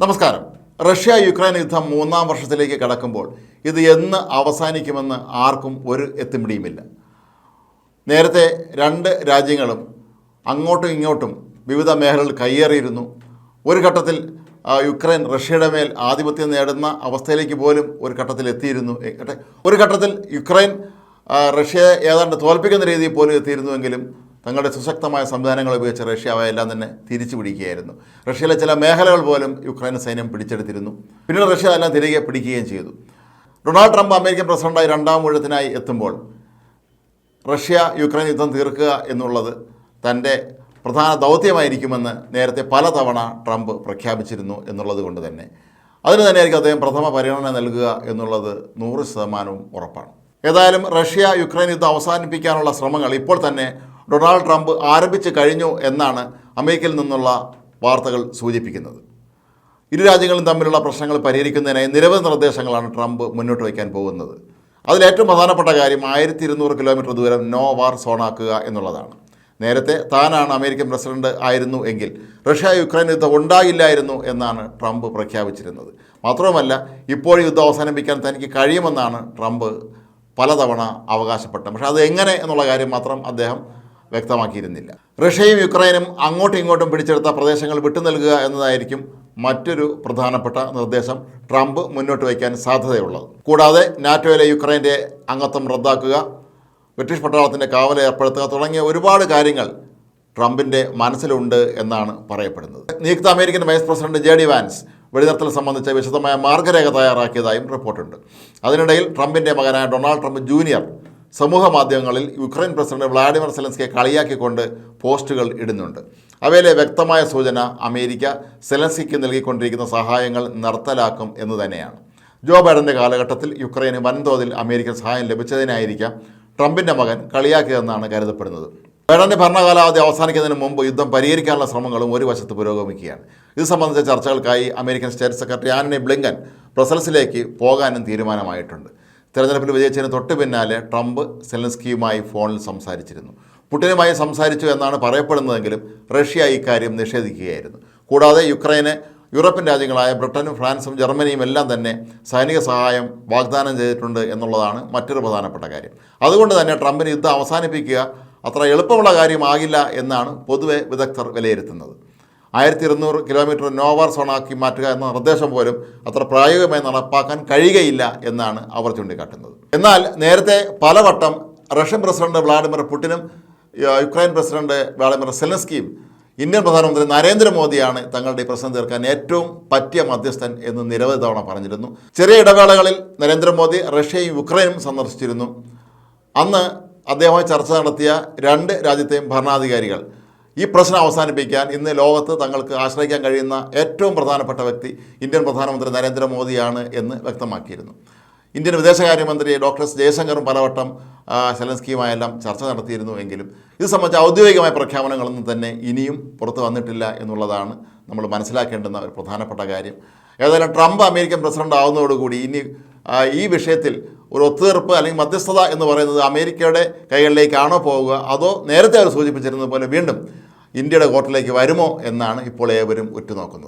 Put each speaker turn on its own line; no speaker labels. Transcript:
നമസ്കാരം. Russia Ukraine യുദ്ധം മൂന്നാം വർഷത്തിലേക്ക് കടക്കുമ്പോൾ ഇത് എന്ന് അവസാനിക്കുമെന്ന് ആർക്കും ഒരു എത്തുമിടിയുമില്ല. നേരത്തെ രണ്ട് രാജ്യങ്ങളും അങ്ങോട്ടും ഇങ്ങോട്ടും വിവിധ മേഖലകൾ കയ്യേറിയിരുന്നു. ഒരു ഘട്ടത്തിൽ യുക്രൈൻ റഷ്യയുടെ മേൽ ആധിപത്യം നേടുന്ന അവസ്ഥയിലേക്ക് പോലും ഒരു ഘട്ടത്തിൽ എത്തിയിരുന്നു. ഒരു ഘട്ടത്തിൽ യുക്രൈൻ റഷ്യയെ ഏതാണ്ട് തോൽപ്പിക്കുന്ന രീതിയിൽ പോലും എത്തിയിരുന്നുവെങ്കിലും തങ്ങളുടെ സുശക്തമായ സംവിധാനങ്ങൾ ഉപയോഗിച്ച് റഷ്യ അവയെല്ലാം തന്നെ തിരിച്ചു പിടിക്കുകയായിരുന്നു റഷ്യയിലെ ചില മേഖലകൾ പോലും യുക്രൈൻ സൈന്യം പിടിച്ചെടുത്തിരുന്നു. പിന്നീട് റഷ്യ എല്ലാം തിരികെ പിടിക്കുകയും ചെയ്തു. ഡൊണാൾഡ് ട്രംപ് അമേരിക്കൻ പ്രസിഡന്റായി രണ്ടാം ഊഴത്തിനായി എത്തുമ്പോൾ റഷ്യ യുക്രൈൻ യുദ്ധം തീർക്കുക എന്നുള്ളത് തന്റെ പ്രധാന ദൗത്യമായിരിക്കുമെന്ന് നേരത്തെ പലതവണ ട്രംപ് പ്രഖ്യാപിച്ചിരുന്നു എന്നുള്ളത് കൊണ്ട് തന്നെ. അതിന് തന്നെയായിരിക്കും അദ്ദേഹം പ്രഥമ പരിഗണന നൽകുക എന്നുള്ളത് നൂറ് ശതമാനവും ഉറപ്പാണ്. ഏതായാലും റഷ്യ യുക്രൈൻ യുദ്ധം അവസാനിപ്പിക്കാനുള്ള ശ്രമങ്ങൾ ഇപ്പോൾ തന്നെ ഡൊണാൾഡ് ട്രംപ് ആരംഭിച്ചു കഴിഞ്ഞു എന്നാണ് അമേരിക്കയിൽ നിന്നുള്ള വാർത്തകൾ സൂചിപ്പിക്കുന്നത്. ഇരു രാജ്യങ്ങളും തമ്മിലുള്ള പ്രശ്നങ്ങൾ പരിഹരിക്കുന്നതിനായി നിരവധി നിർദ്ദേശങ്ങളാണ് ട്രംപ് മുന്നോട്ട് വയ്ക്കാൻ പോകുന്നത്. അതിലേറ്റവും പ്രധാനപ്പെട്ട കാര്യം ആയിരത്തി ഇരുന്നൂറ് കിലോമീറ്റർ ദൂരം നോ വാർ സോണാക്കുക എന്നുള്ളതാണ്. നേരത്തെ താനാണ് അമേരിക്കൻ പ്രസിഡന്റ് ആയിരുന്നു എങ്കിൽ റഷ്യ യുക്രൈൻ യുദ്ധം ഉണ്ടായില്ലായിരുന്നു എന്നാണ് ട്രംപ് പ്രഖ്യാപിച്ചിരുന്നത്. മാത്രവുമല്ല ഇപ്പോൾ യുദ്ധം അവസാനിപ്പിക്കാൻ തനിക്ക് കഴിയുമെന്നാണ് ട്രംപ് പലതവണ അവകാശപ്പെട്ടത്. പക്ഷേ അത് എങ്ങനെ എന്നുള്ള കാര്യം മാത്രം അദ്ദേഹം വ്യക്തമാക്കിയിരുന്നില്ല. റഷ്യയും യുക്രൈനും അങ്ങോട്ടും ഇങ്ങോട്ടും പിടിച്ചെടുത്ത പ്രദേശങ്ങൾ വിട്ടു നൽകുക എന്നതായിരിക്കും മറ്റൊരു പ്രധാനപ്പെട്ട നിർദ്ദേശം ട്രംപ് മുന്നോട്ട് വയ്ക്കാൻ സാധ്യതയുള്ളത്. കൂടാതെ നാറ്റോയിലെ യുക്രൈന്റെ അംഗത്വം റദ്ദാക്കുക ബ്രിട്ടീഷ് പട്ടാളത്തിന്റെ കാവൽ ഏർപ്പെടുത്തുക തുടങ്ങിയ ഒരുപാട് കാര്യങ്ങൾ ട്രംപിന്റെ മനസ്സിലുണ്ട് എന്നാണ് പറയപ്പെടുന്നത്. നിയുക്ത American vice president J D Vance വെടിനിർത്തൽ സംബന്ധിച്ച വിശദമായ മാർഗരേഖ തയ്യാറാക്കിയതായും റിപ്പോർട്ടുണ്ട്. അതിനിടയിൽ ട്രംപിന്റെ മകനായ ഡൊണാൾഡ് ട്രംപ് ജൂനിയർ സമൂഹ മാധ്യമങ്ങളിൽ യുക്രൈൻ പ്രസിഡന്റ് വ്ളാഡിമിർ സെലൻസ്കിയെ കളിയാക്കിക്കൊണ്ട് പോസ്റ്റുകൾ ഇടുന്നുണ്ട്. അവയിലെ വ്യക്തമായ സൂചന അമേരിക്ക സെലൻസ്കിക്ക് നൽകിക്കൊണ്ടിരിക്കുന്ന സഹായങ്ങൾ നിർത്തലാക്കും എന്ന് തന്നെയാണ്. ജോ ബൈഡന്റെ കാലഘട്ടത്തിൽ യുക്രൈന് വൻതോതിൽ അമേരിക്കൻ സഹായം ലഭിച്ചതിനായിരിക്കാം ട്രംപിന്റെ മകൻ കളിയാക്കിയതെന്നാണ് കരുതപ്പെടുന്നത്. ബൈഡന്റെ ഭരണകാലാവധി അവസാനിക്കുന്നതിന് മുമ്പ് യുദ്ധം പരിഹരിക്കാനുള്ള ശ്രമങ്ങളും ഒരു വശത്ത് പുരോഗമിക്കുകയാണ്. ഇത് സംബന്ധിച്ച ചർച്ചകൾക്കായി American state secretary Antony Blinken ബ്രസൽസിലേക്ക് പോകാനും തീരുമാനമായിട്ടുണ്ട്. തെരഞ്ഞെടുപ്പിൽ വിജയിച്ചതിന് തൊട്ട് പിന്നാലെ ട്രംപ് സെലൻസ്കിയുമായി ഫോണിൽ സംസാരിച്ചിരുന്നു. പുടിനുമായി സംസാരിച്ചു എന്നാണ് പറയപ്പെടുന്നതെങ്കിലും റഷ്യ ഇക്കാര്യം നിഷേധിക്കുകയായിരുന്നു. കൂടാതെ യുക്രൈന് യൂറോപ്യൻ രാജ്യങ്ങളായ ബ്രിട്ടനും ഫ്രാൻസും ജർമ്മനിയും എല്ലാം തന്നെ സൈനിക സഹായം വാഗ്ദാനം ചെയ്തിട്ടുണ്ട് എന്നുള്ളതാണ് മറ്റൊരു പ്രധാനപ്പെട്ട കാര്യം. അതുകൊണ്ട് തന്നെ ട്രംപിന് യുദ്ധം അവസാനിപ്പിക്കുക അത്ര എളുപ്പമുള്ള കാര്യമാകില്ല എന്നാണ് പൊതുവെ വിദഗ്ധർ വിലയിരുത്തുന്നത്. ആയിരത്തി ഇരുന്നൂറ് കിലോമീറ്റർ നോവാർ സോണാക്കി മാറ്റുക എന്ന നിർദ്ദേശം പോലും അത്ര പ്രായോഗികമായി നടപ്പാക്കാൻ കഴിയുകയില്ല എന്നാണ് അവർ ചൂണ്ടിക്കാട്ടുന്നത്. എന്നാൽ നേരത്തെ പലവട്ടം റഷ്യൻ പ്രസിഡന്റ് വ്ളാഡിമിർ പുടിനും യുക്രൈൻ പ്രസിഡന്റ് വ്ളാഡിമിർ സെലൻസ്കിയും ഇന്ത്യൻ പ്രധാനമന്ത്രി നരേന്ദ്രമോദിയാണ് തങ്ങളുടെ ഈ പ്രശ്നം തീർക്കാൻ ഏറ്റവും പറ്റിയ മധ്യസ്ഥൻ എന്ന് നിരവധി തവണ പറഞ്ഞിരുന്നു. ചെറിയ ഇടവേളകളിൽ നരേന്ദ്രമോദി റഷ്യയും യുക്രൈനും സന്ദർശിച്ചിരുന്നു. അന്ന് അദ്ദേഹവുമായി ചർച്ച നടത്തിയ രണ്ട് രാജ്യത്തെയും ഭരണാധികാരികൾ ഈ പ്രശ്നം അവസാനിപ്പിക്കാൻ ഇന്ന് ലോകത്ത് തങ്ങൾക്ക് ആശ്രയിക്കാൻ കഴിയുന്ന ഏറ്റവും പ്രധാനപ്പെട്ട വ്യക്തി ഇന്ത്യൻ പ്രധാനമന്ത്രി നരേന്ദ്രമോദിയാണ് എന്ന് വ്യക്തമാക്കിയിരുന്നു. ഇന്ത്യൻ വിദേശകാര്യമന്ത്രി ഡോക്ടർ ജയശങ്കറും പലവട്ടം സെലൻസ്കിയുമായെല്ലാം ചർച്ച നടത്തിയിരുന്നു എങ്കിലും ഇത് സംബന്ധിച്ച ഔദ്യോഗികമായ പ്രഖ്യാപനങ്ങളൊന്നും തന്നെ ഇനിയും പുറത്തു വന്നിട്ടില്ല എന്നുള്ളതാണ് നമ്മൾ മനസ്സിലാക്കേണ്ടുന്ന ഒരു പ്രധാനപ്പെട്ട കാര്യം. ഏതായാലും ട്രംപ് അമേരിക്കൻ പ്രസിഡന്റ് ആവുന്നതോടുകൂടി ഇനി ഈ വിഷയത്തിൽ ഒരു ഒത്തുതീർപ്പ് അല്ലെങ്കിൽ മധ്യസ്ഥത എന്ന് പറയുന്നത് അമേരിക്കയുടെ കൈകളിലേക്കാണോ പോവുക അതോ നേരത്തെ അവർ സൂചിപ്പിച്ചിരുന്നത് പോലെ വീണ്ടും ഇന്ത്യയുടെ കോർട്ടിലേക്ക് വരുമോ എന്നാണ് ഇപ്പോൾ ഏവരും ഉറ്റുനോക്കുന്നത്.